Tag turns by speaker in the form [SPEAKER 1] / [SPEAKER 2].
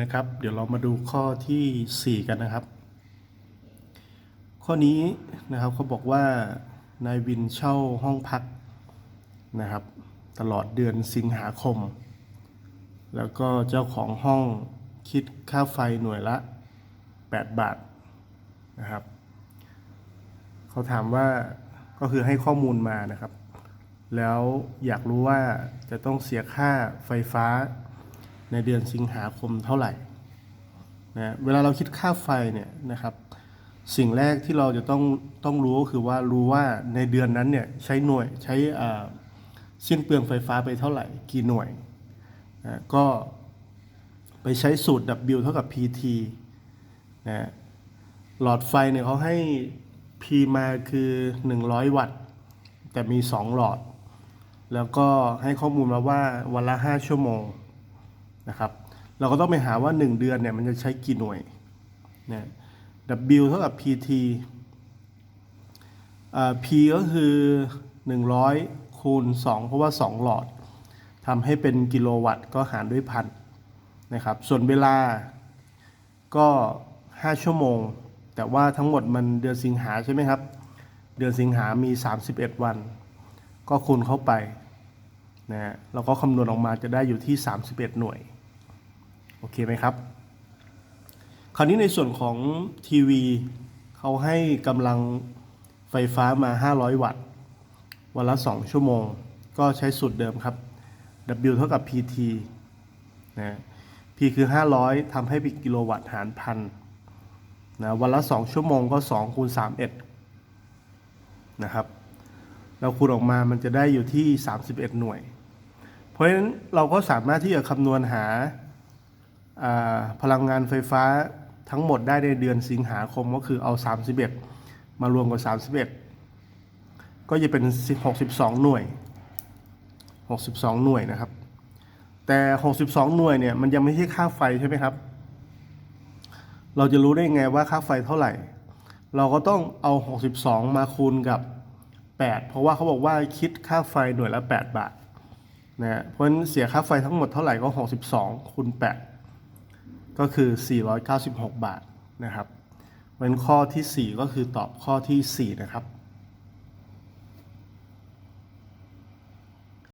[SPEAKER 1] นะครับ เดี๋ยวเรามาดูข้อทีสี่ 4 กันนะครับ ข้อนี้นะครับเขาบอกว่านายวินเช่าห้องพักนะครับ ตลอดเดือนสิงหาคม แล้วก็เจ้าของห้องคิดค่าไฟหน่วยละ 8 บาทนะครับเขาถามว่าก็คือให้ข้อมูลมานะครับ แล้วอยากรู้ว่าจะต้องเสียค่าไฟฟ้า ในเดือนสิงหาคมเท่าไหร่นะเวลาเราคิดค่าไฟเนี่ยนะครับ สิ่งแรกที่เราจะต้องต้องรู้ก็คือว่ารู้ว่าในเดือนนั้นเนี่ยใช้หน่วยใช้สิ้นเปลืองไฟฟ้าไปเท่าไหร่ กี่หน่วยนะก็ไปใช้สูตร W เท่ากับ PT นะหลอดไฟเนี่ยเขาให้ P มาคือ 100 วัตต์ แต่มี 2 หลอด แล้วก็ให้ข้อมูลมาว่าวันละ 5 ชั่วโมง นะครับ เราก็ต้องไปหาว่า 1 เดือนเนี่ยมันจะใช้กี่หน่วยนะ W เท่ากับ PT P ก็คือ 100 คูณ 2 เพราะว่า 2 หลอดทำให้เป็นกิโลวัตต์ก็หารด้วยพันนะครับ ส่วนเวลาก็ 5 ชั่วโมง แต่ว่าทั้งหมดมันเดือนสิงหาใช่ไหมครับ เดือนสิงหามี 31 วัน ก็คูณเข้าไปนะฮะเราก็คำนวณออกมาจะได้อยู่ที่ 31 หน่วย โอเคไหมครับ คราวนี้ในส่วนของทีวีเขาให้กำลังไฟฟ้ามา 500 วัตต์ วันละ 2 ชั่วโมง ก็ใช้สูตรเดิมครับ W เท่ากับ PT นะ P คือ 500ทำให้เป็นกิโลวัตต์หารพันนะ วันละ 2 ชั่วโมงก็ 2 คูณ 31 นะครับ เราคูณออกมามันจะได้อยู่ที่ 31 หน่วย เพราะฉะนั้นเราก็สามารถที่จะคำนวณหา พลังงานไฟฟ้าทั้งหมดได้ในเดือนสิงหาคมก็คือเอา 31 มารวมกับ 31 ก็จะเป็น 62 หน่วย 62 หน่วยนะครับ แต่ 62 หน่วยเนี่ยมันยังไม่ใช่ค่าไฟใช่ไหมครับ เราจะรู้ได้ไงว่าค่าไฟเท่าไหร่ เราก็ต้องเอา 62 มาคูณกับ 8 เพราะว่าเขาบอกว่าคิดค่าไฟหน่วยละ 8 บาทนะฮะเพราะฉะนั้นเสียค่าไฟทั้งหมดเท่าไหร่ก็ 62คูณ8 ก็คือ 496 บาทนะครับเป็นข้อที่ 4 ก็คือตอบข้อที่ 4 นะครับ